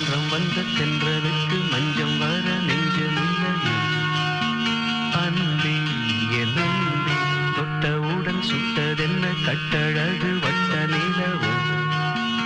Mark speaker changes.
Speaker 1: மன்றம் வந்த தென்றலுக்கு மஞ்சம் வர நெஞ்சமில்லையே. அன்பே என் அன்பே தொட்டவுடன் சுட்டதென்ன கட்டழகு வட்ட நிலவு